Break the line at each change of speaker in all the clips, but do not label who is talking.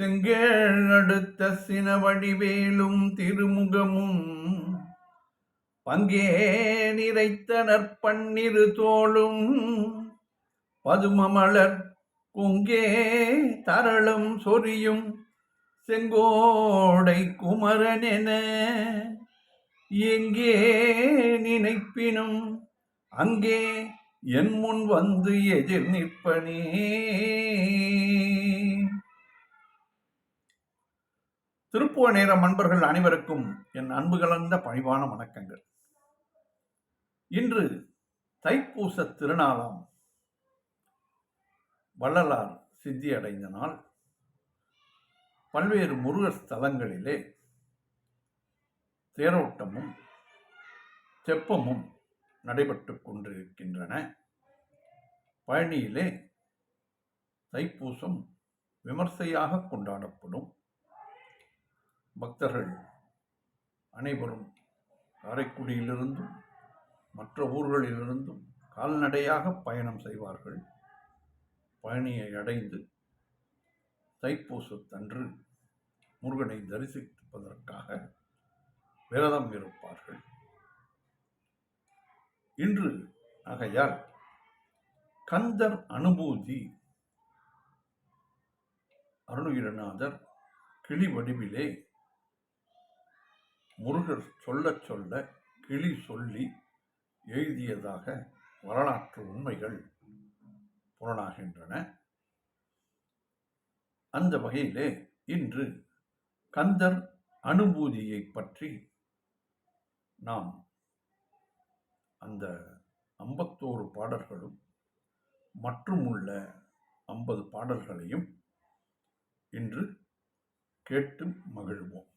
செங்கேள் அடுத்த சினவடிவேலும் திருமுகமும் பங்கே நிறைத்த பன்னிரு தோளும் பதுமமலர் குங்கே தரளும் சொரியும் செங்கோடை குமரனென எங்கே நினைப்பினும் அங்கே என் முன் வந்து எதிர் நிற்பனே. திருப்புவ நேர அன்பர்கள் அனைவருக்கும் என் அன்பு கலந்த பணிவான வணக்கங்கள். இன்று தைப்பூச திருநாளாம். வள்ளலார் சித்தி அடைந்த நாள். பல்வேறு முருகர் ஸ்தலங்களிலே தேரோட்டமும் தெப்பமும் நடைபெற்று கொண்டிருக்கின்றன. பழனியிலே தைப்பூசம் விமர்சையாக கொண்டாடப்படும். பக்தர்கள் அனைவரும் காரைக்குடியிலிருந்தும் மற்ற ஊர்களிலிருந்தும் கால்நடையாக பயணம் செய்வார்கள். பழனியை அடைந்து தைப்பூசத்தன்று முருகனை தரிசிப்பதற்காக விரதம் இருப்பார்கள். இன்று ஆகையால் கந்தர் அனுபூதி அருணகிரநாதர் கிளி வடிவிலே முருகர் சொல்ல சொல்ல கிளி சொல்லி எழுதியதாக வரலாற்று உண்மைகள் புலனாகின்றன. அந்த வகையிலே இன்று கந்தர் அனுபூதியை பற்றி நாம் அந்த ஐம்பத்தோரு பாடல்களும் மற்றும் உள்ள ஐம்பது பாடல்களையும் இன்று கேட்டு மகிழ்வோம்.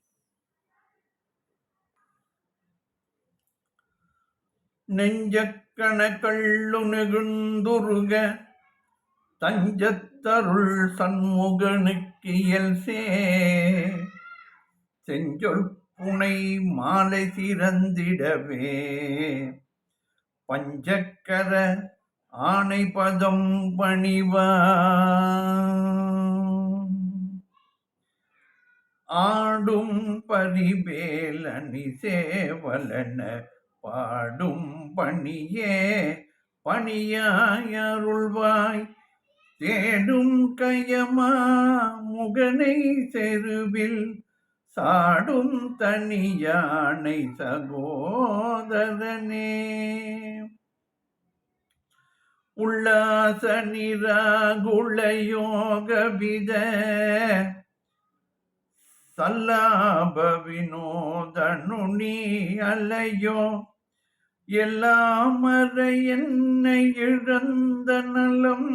நெஞ்சக்கண கள்ளுணுகுந்துருக தஞ்சத்தருள் சண்முகனுக்கியல் சே செஞ்சொல் புனை மாலை சிறந்திடவே பஞ்சக்கர ஆணை பதம் பணிவா. ஆடும் பரிவேலணி சேவலன பாடும் பணியே பணியாயருள்வாய். தேடும் கயமா முகனை செருவில் சாடும் தனியானை சகோதரனே. உல்லாச நிராகுலயோகவித சல்லாப வினோதனு நீ அலையோ. எல்லாம் என்னை இழந்த நலம்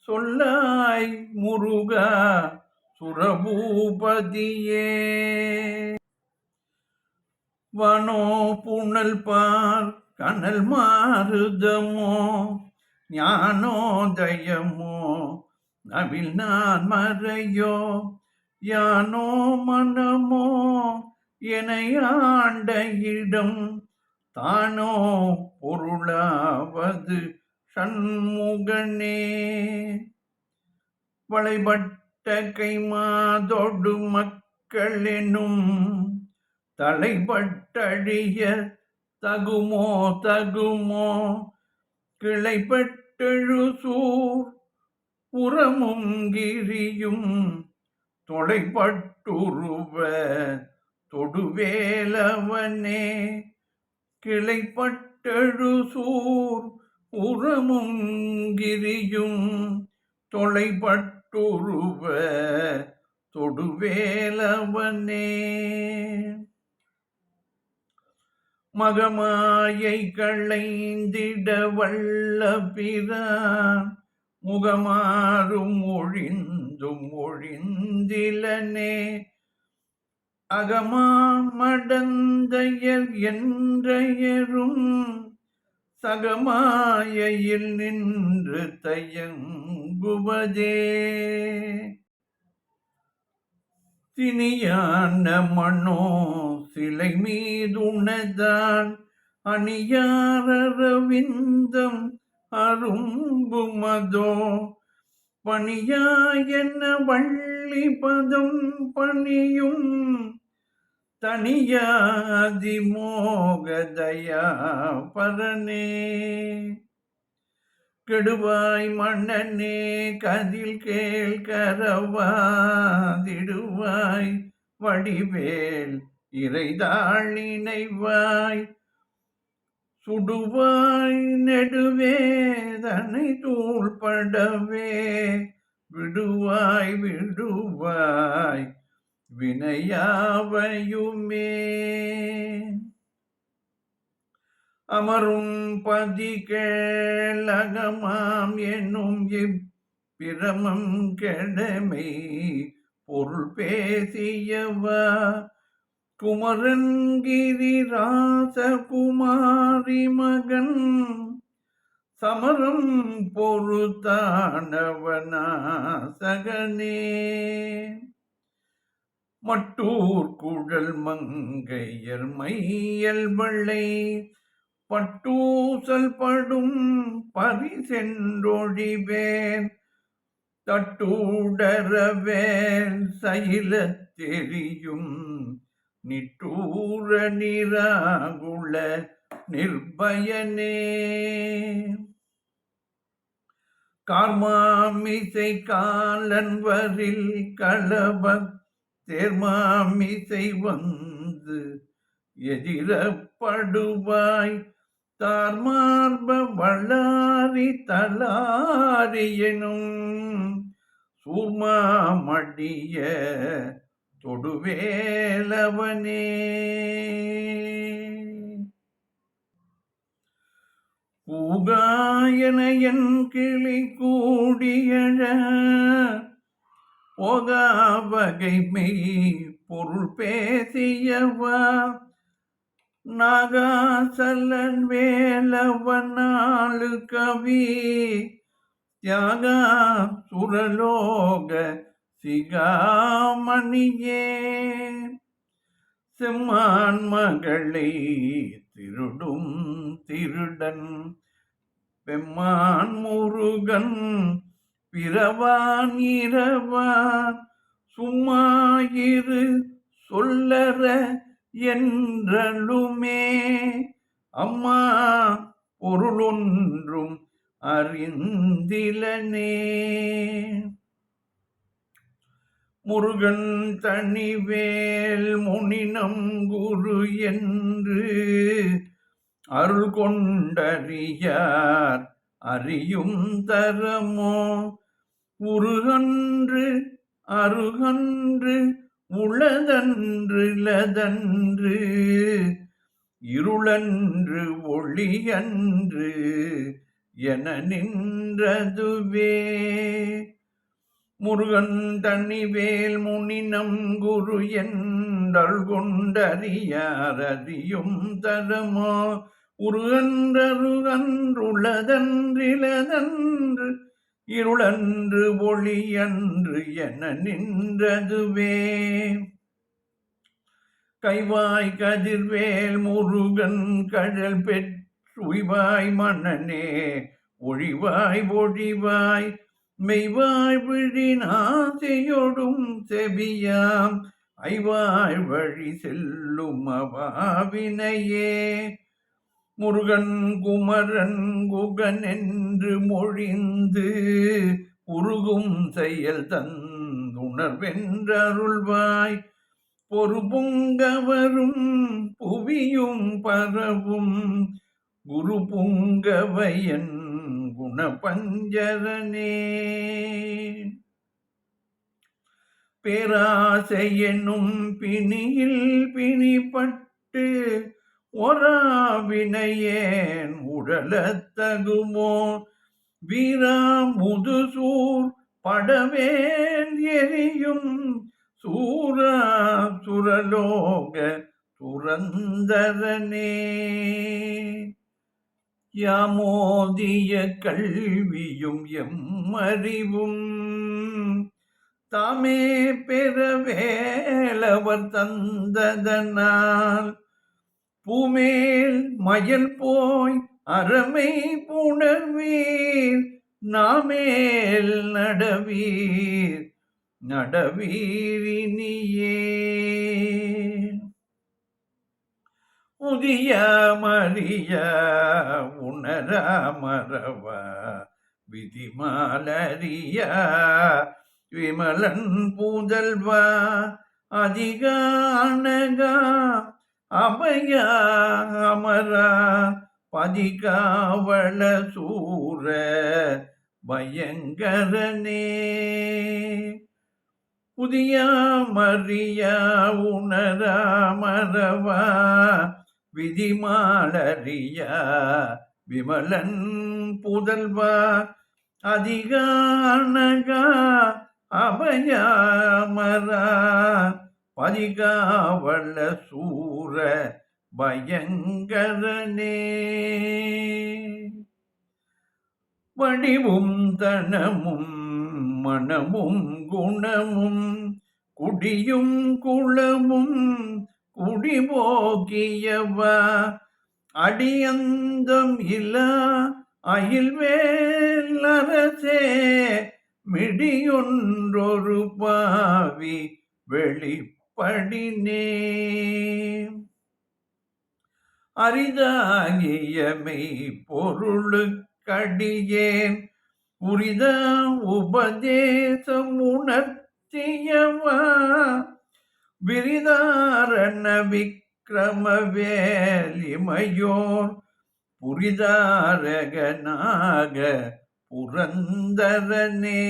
சொல்லாய் முருகா சுரபூபதியே. வனோ புனல் பார் கனல் மாறுதமோ ஞானோதயமோ நவில் நான் மறையோ யானோ மனமோ என ஆண்ட இடம் தானோ பொருளாவது சண்முகனே? வளைபட்ட கைமாதொடு மக்களெனும் தலைப்பட்டழிய தகுமோ தகுமோ? கிளைப்பட்டெழு சூர் புறமும் கிரியும் தொலைப்பட்டுருவ தொடுவேலவனே? கிளைப்பட்டழு உரமுங்கிரியும் உரமும் தொலைப்பட்டுருவ தொடுவேலவனே. மகமாயை களைந்திட வல்ல பிரான் முகமாறும் ஒழிந்தும் ஒழிந்திலனே. அகமாமடந்தையர் என்றையரும் சகமாயையில் நின்று தயங்குவதே. தினியான மனோ சிலை மீதுணதான் அணியாரவிந்தம் அரும்புமதோ. பணியாயன வள்ளி பதம் பணியும் தனியாதி மோகதயா பரனே. கெடுவாய் மன்னனே கதில் கேள் கரவாதிடுவாய் வடிவேல் இறைதாள் நினைவாய். சுடுவாய் நெடுவேதனை தூள்படவே விடுவாய் விடுவாய் வினையாவையுமே. அமரும் பதிகேளகமாம் என்னும் இப்பிரமம் கெடமை பொருள் பேசியவா. குமரன்கிரி ராசகுமாரி மகன் சமரம் பொறுத்தானவனா சகனே மட்டூர் குழல் மங்கையர் மையல் வெள்ளை. பட்டூசல் படும் பரிசென்றொழிவேன். தட்டூடரவேல் சைலத் தெரியும் நிட்டூர நிராகுல நிர்பயனே. கார்மாமிசை காலன்வரில் களப தேர்மாமிசை வந்து எதிரப்படுவாய். தார்மார்ப வளாரி தலாரியனும் சூர்மாமடிய தொடுவேலவனே. பூகாயனையன் கிளி கூடியழ போகா வகை மெய் பொருள் பேசியவா நாகாசலன் வேலவன் நாளு கவி தியாகா சுரலோக சிகாமணியே செம்மான் மகளை திருடும் திருடன் பெம்மான் முருகன் பிறவான் இரவான் சும்மாயிரு சொல்லற என்றலுமே. அம்மா பொருளொன்றும் அறிந்திலனே. முருகன் தனிவேல் முனினம் குரு என்று அருள் கொண்டறியார் அறியும் தரமோ. உருகன்று அருகன்று உளதன்றுலதன்று இருளன்று ஒளியன்று என நின்றதுவே. முருகன் தனிவேல் முனினம் குரு என்றல் கொண்டறியார் அறியும் தரமோ உருகன்றருகன்றுளதன்றிலதன்று இருளன்று ஒளியன்று என நின்றதுவே. கைவாய் கதிர்வேல் முருகன் கடல் பெற்றுய்வாய் மன்னனே ஒழிவாய் ஒழிவாய் மெய்வாய் விழினாசையொடும் செவியாம் ஐவாய் வழி செல்லும் அவாவினையே. முருகன் குமரன் குகன் என்று மொழிந்து உருகும் செயல் தந்துணர்வென்றருள்வாய் பொறுபுங்கவரும் புவியும் பரவும் குரு புங்கவையன் குணபஞ்சரனே. பேராசை என்னும் பிணியில் பிணிப்பட்டு ஒராவினையேன் உடலத்தகுமோ வீரா முதுசூர் படவேல் எரியும் சூரா சுரலோக துரந்தரனே. யாமோதிய கல்வியும் எம் அறிவும் தாமே பெற பெறவேலவர் தந்ததனால் பூமேல் மயல் போய் அறமை புணர்வீர் நாமேல் நடவீர் நடவீரினியே புதிய மறிய உணர உணரமரவ விதிமாலறிய விமலன் பூதல்வா அதிகானகா அபய அமரா பதிகாவள சூர பயங்கரனே. புதிய மறிய உணரா மரவா விதிமாலறிய விமலன் புதல்வா அதிகானகா அபயமரா பதிகாவள சூர பயங்கரனே. வடிவும் தனமும் மனமும் குணமும் குடியும் குளமும் குடிபோகியவா அடியந்தம் இல்ல அயில்வேலரசே மிடியொன்றொரு பாவி வெளிப்ப வெளிப்படினே அரிதாகியமை பொருளுக்கடியேன். உரித உபதேசம் உணர்த்தியவா. விரிதாரண விக்கிரம வேலிமையோர் புரிதாரகனாக புரந்தரனே.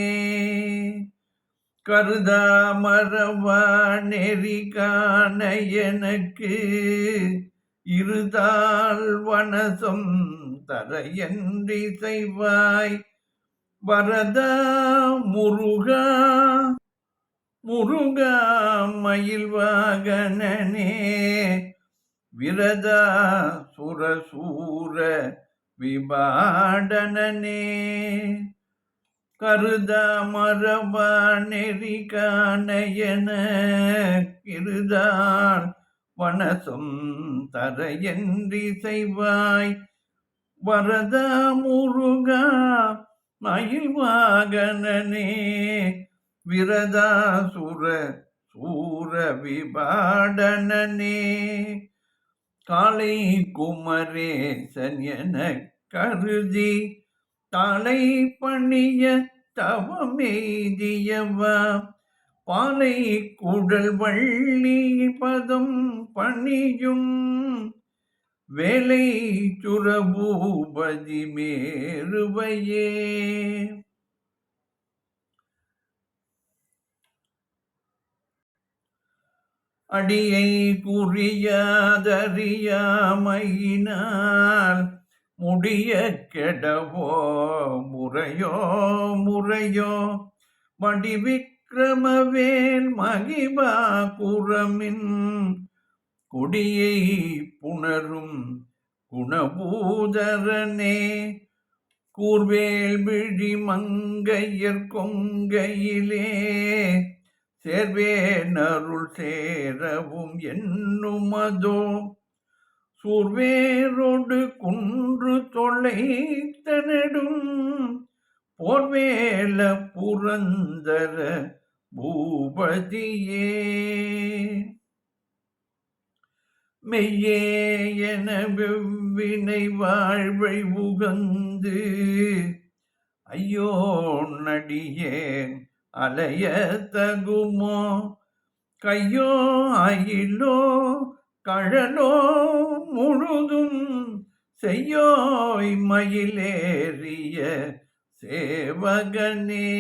கருதாமரவா நெறி காண எனக்கு. இருதால் வனசம் தரையன்றி செய்வாய். வரதா முருகா முருகா மயில் வாகனே விரதா சுரசூர விபாடனே கருத மரப நெறி காணையன இருதால் வனசம் தரையன்றி செய்வாய். வரத முருகா மயில் வாகனனே விரதாசுர சூர விபாடனே காளை குமரேசன் என கருதி தலை பணிய தவமெய்தியவா? பாலை குடல் வள்ளி பதம் பணியும் வேலை சுரபூபதி மேருவையே அடியை குறியாதறியாமையினால் முடிய கெடவோ? முறையோ? முறையோ? வடிவிக்ரமவேல் மகிபா குரமின் கொடியை புணரும் குணபூதரனே. கூர்வேல் விழி மங்கையர் கொங்கையிலே சேர்வேனருள் சேரவும் என்னுமதோ. சூர்வேரோடு குன்று தொலைத்தனடும் போர்வேல புரந்தர பூபதியே. மெய்யே என வெவ்வினை வாழ்வை உகந்து ஐயோ நடியேன் அலைய தகுமோ? கையோ அயிலோ கழலோ முழுதும் செய்யோய் மயிலேறிய சேவகனே.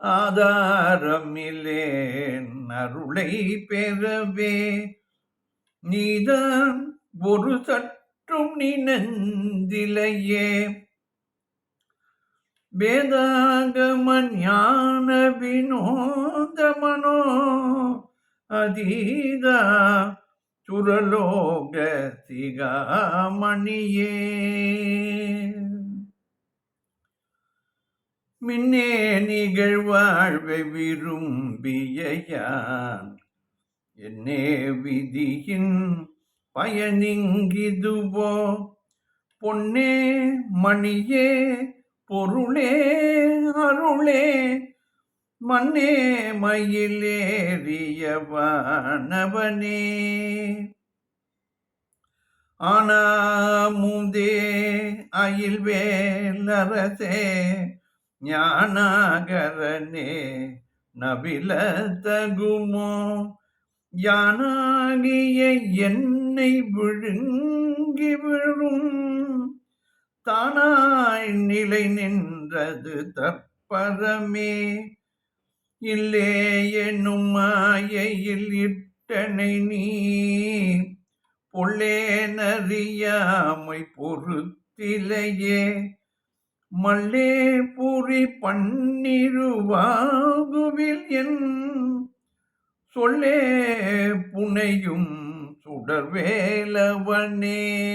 ஆதாரமில்லேன் அருளை பெறவே நீதான் ஒரு சற்றும் நினந்திலையே. வேதாகம ஞான வினோதமனோ அதீதா சுரலோக சிகாமணியே. மின்னே நிகழ்வாழ்வை விரும்பியான் என்னே விதியின் பயனிங்கிதுவோ. பொன்னே மணியே பொருளே அருளே மண்ணே மயிலேறியவனவனே ஆனாமுதே அயில் வேலரசே ஞானாகரனே நபில தகுமோ. யானாகிய என்னை விழுங்கி விழும் தானாய் நிலை நின்றது தற்பரமே. இல்லே என்னும் மாயையில் இட்டனை நீ. பொல்லேனறியாமை பொறுத்திலையே. மல்லே பூரி பன்னிருவாகுவில் என் சொல்லே புனையும் சுடர்வேலவனே.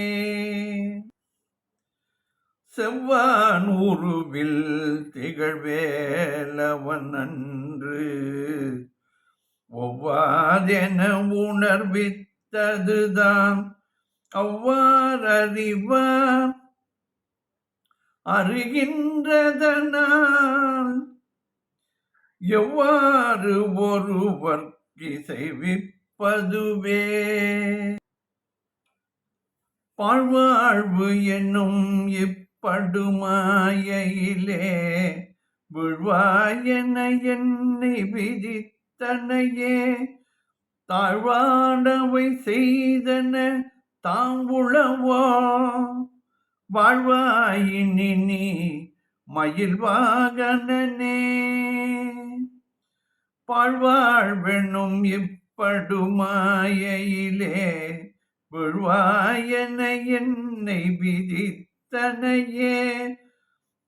செவ்வான் உருவில் திகழ்வேலவன் அன்று. ஒவ்வாதென உணர்வித்ததுதான் அவ்வாறறிவார் அறிகின்றதனால் எவ்வாறு ஒருவர் இசைவிப்பதுவே? பாழ்வாழ்வு என்னும் இப்படுமாயிலே விழ்வாயன என்னை விதித்தனையே. தாழ்வானவை செய்தன தாங்குளவோ? வாழ்வாயினி மயில் வாகனே பாழ்வாழ்வெனும் இப்படுமாயிலே விழ்வாயன என்னை விதித்த விதித்தனையே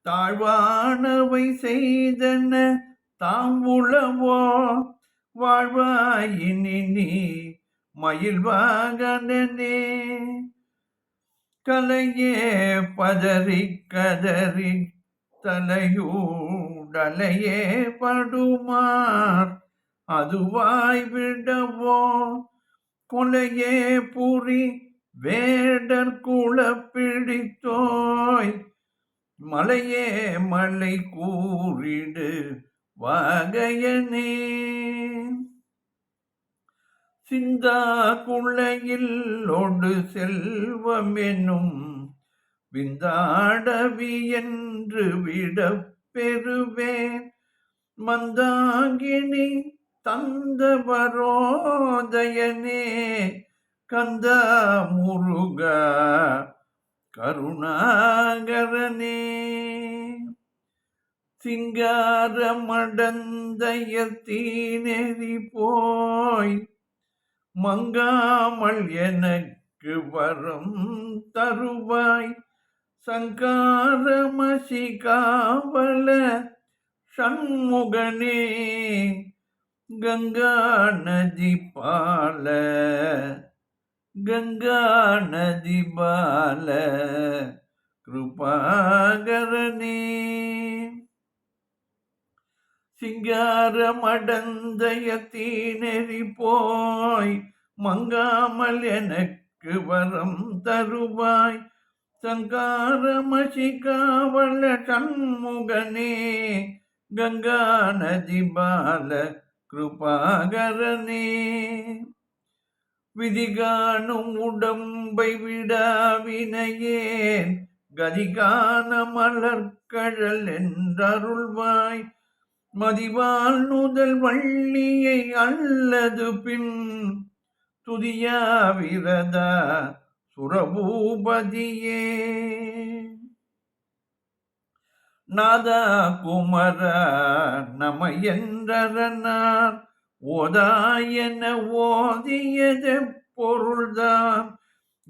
தாழ்வானவை செய்தன தாம் உளவோ வாழ்வாயினி நீ மயில் கலையே பதறி கதறி தலையூடலையே படுமார் அதுவாய் விடவோ கொலையே புரி வேடர் குளப்பிடித்தோய் மலையே மலை கூறிடு வகையனே. சிந்தா குள்ளையில் ஒடு செல்வம் என்னும் விந்தாடவி என்று விட பெறுவேன். மந்தாகினி தந்த வரோதயனே கந்த முருக கருணாகரனே. சிங்கார மடந்தயத்தீநெறி போய் மங்காமல் எனக்கு வரம் தருவாய். சங்காரமசிகாவல சண்முகனே கங்கா நதி பால கங்கா நதி பால கிருபாகரனே சிங்காரமடந்தயத்தீனெறி போய் மங்காமல் எனக்கு வரம் தருவாய். சங்காரமசிகாவள சண்முகனே கங்கா நதி பால கிருபாகரனே விதிகானும் உடம்பை விடாவினையேன் கதிகான மலர்கழல் என்றருள்வாய். மதிவால் நுதல் வள்ளியை அல்லது பின். துதியா விரதா சுரபூபதியே. நாதா குமர நம என்றனார் ஓதா ஓதாயன ஓதியது பொருள்தான்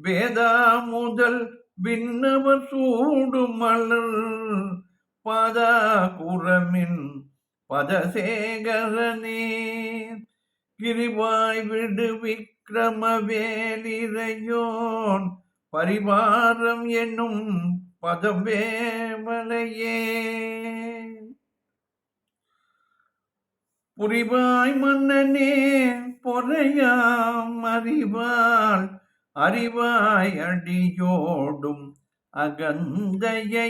வேதா முதல் விண்ணவர் சூடு மலர். பதா குரமின் பதசேகரனே. கிரிவாய் விடு விக்ரமவேலிரையோன். பரிவாரம் என்னும் பதவேமலையே புரிவாய் மன்னனே பொறையாம் அறிவாள். அறிவாய் அடியோடும் அகந்தையே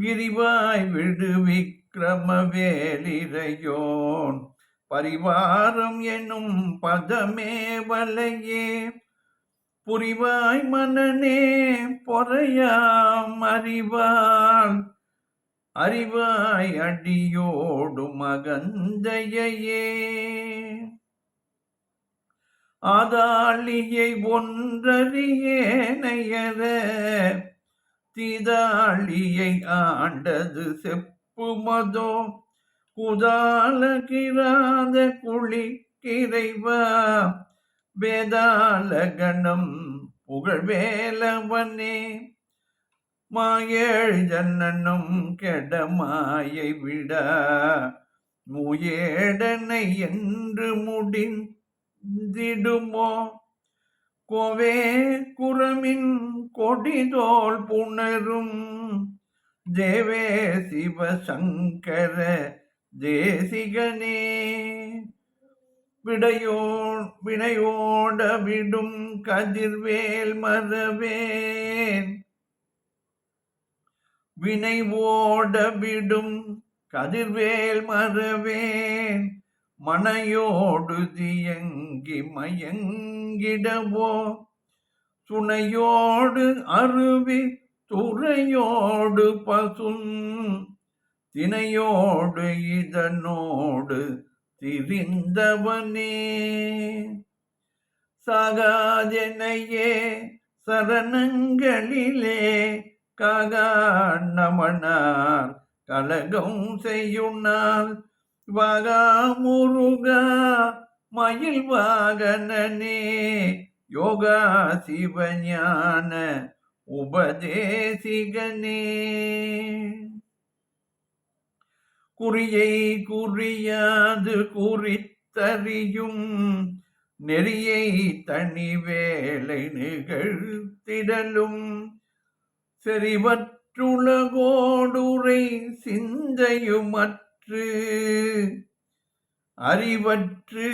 கிரிவாய் விடு விக்ரம வேலிரையோன் பரிவாரம் எனும் பதமே வலையே. புரிவாய் மனநே பொறையாம் அறிவாள். அறிவாய் அடியோடு மகந்தையே ஆதாளியை ஒன்றறியேனையர திதாளியை ஆண்டது செப்புமதோ. குதாலகிராத குளிக்கிறைவா கிரைவா வேதாலகணம் புகழ்வேலவனே. மாயேழ் ஜன்னனும் கெடமாயை விட முயேடனை என்று முடிந்திடுமோ? கோவே குரமின் கொடிதோல் புணரும் தேவே சிவசங்கர தேசிகனே. விடையோ வினையோட விடும் கதிர்வேல் மரவேன் வினை ஓடவிடும் கதிர்வேல் மறவேன். மனையோடு தியங்கி மயங்கிடவோ. துணையோடு அருவி துறையோடு பசும். தினையோடு இதனோடு திரிந்தவனே. சாகாதெனையே சரணங்களிலே காகாண்ணமனார் கலகம் செய்யுண்ணால் வகா முருகா மயில் வாகனனே யோகா சிவஞான உபதேசிகனே. குறியை குறியாது குறித்தறியும் நெறியை தனி வேலை நிகழ்த்திடலும். செறிவற்றுலகோடுரை சிந்தையுமற்று அறிவற்று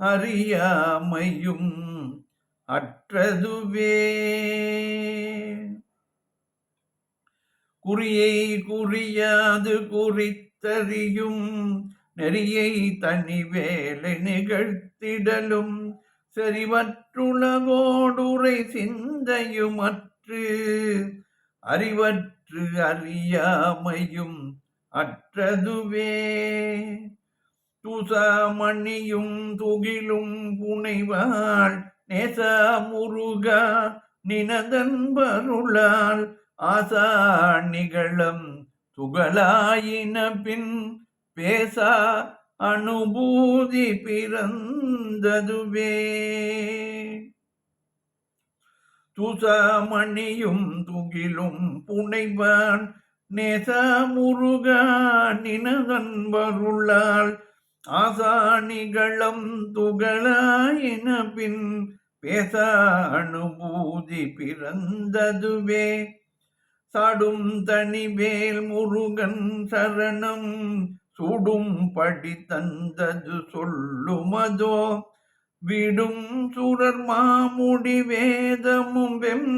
அறியாமையும் அற்றதுவே. குறியை குறியாது குறித்தறியும் நெறியை தனி வேலை நிகழ்த்திடலும் செறிவற்றுலகோடுரை சிந்தையுமற்று அறிவற்று அறிவற்று அறியாமையும் அற்றதுவே. துசமணியும் துகிலும் புனைவாள் நேச முருகா நினதன்பருளால் ஆசா நிகழம் துகளாயின பின் பேசா அனுபூதி பிறந்ததுவே. துசமணியும் துகிலும் புனைவான். நேச முருகா நினதன்பருளால் ஆசானிகளம் துகளாயின பின் பேச அனுபூதி பிறந்ததுவே. சாடும் தனிவேல் முருகன் சரணம் சுடும் படி தந்தது சொல்லுமதோ. விடும் சுடர் மாமுடி வேதமும் வெம்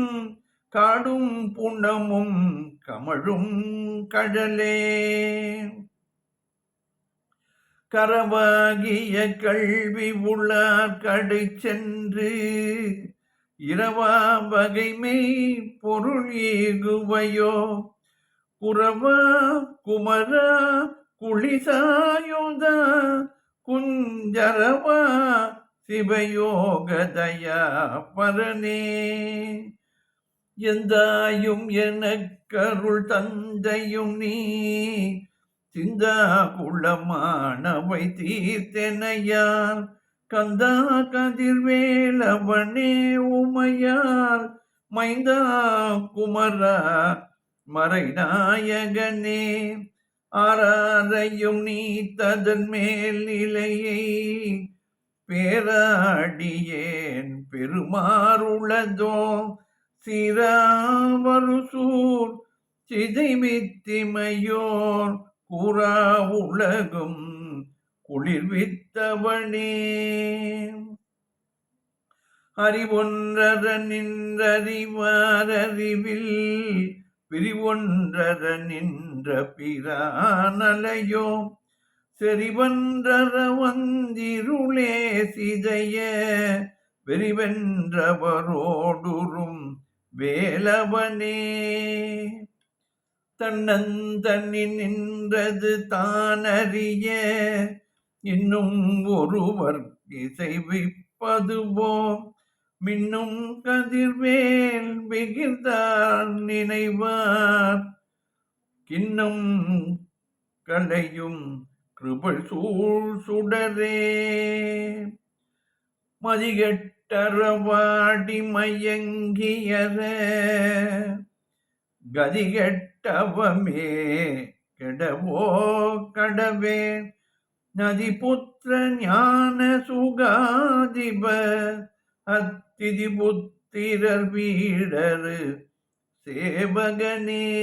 காடும் புண்ணமும் கமழும் கடலே கரவாகிய கல்வி உள்ளார் கடை சென்று இரவா வகைமை பொருள் ஏகுவையோ? குரவா குமரா குளிசாயுதா? குஞ்சரவா சிவயோகதய பரனே எந்தாயும் எனக்கருள் தந்தையும் நீ. சிந்தா குளமானவை தீர்த்தெனையார் கந்தா கதிர்வேலவனே உமையார். மைந்தா குமரா மறைநாயகனே. ஆராரையும் நீ ததன் மேல் நிலையை பேராடியேன் பெருமாறுளதோ சிராவருசூர் சிதைமித்திமையோர் கூறா உலகும் குளிர்வித்தவனே. அறிவொன்றர நின்றறிவாரறிவில் பிரிவொன்றர நின்ற பிரானலையோ செறிவன்றர வந்திருளே சிதைய வெறிவென்றவரோடுறும் வேலவனே. தன்னந்தன்னி நின்றது தானறிய இன்னும் ஒருவர் இசைவிப்பதுவோ? மின்னும் கதிர்வேல் மிகிர்ந்தார் நினைவார் கின்னும் கலையும் கிருபள் சூழ் சுடரே. மதிகெட்டரவாடி மயங்கியர கதிகெட்டவமே கெடவோ கடவே. நதிபுத்திர ஞான சுகாதிப. அத்திதி புத்திரர் வீடரு சேவகனே.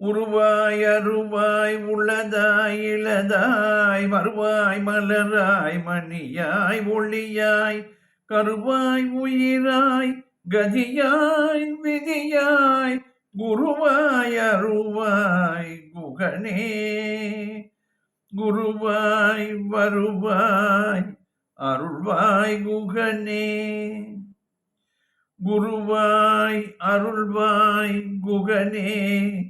உருவாய் அருவாய் உள்ளதாய் இளதாய் வருவாய் மலராய் மணியாய் ஒளியாய் கருவாய் உயிராய் கதியாய் விதியாய் குருவாய் அருவாய் குகனே. குருவாய் வருவாய் அருள்வாய் குகனே. குருவாய் அருள்வாய் குகனே.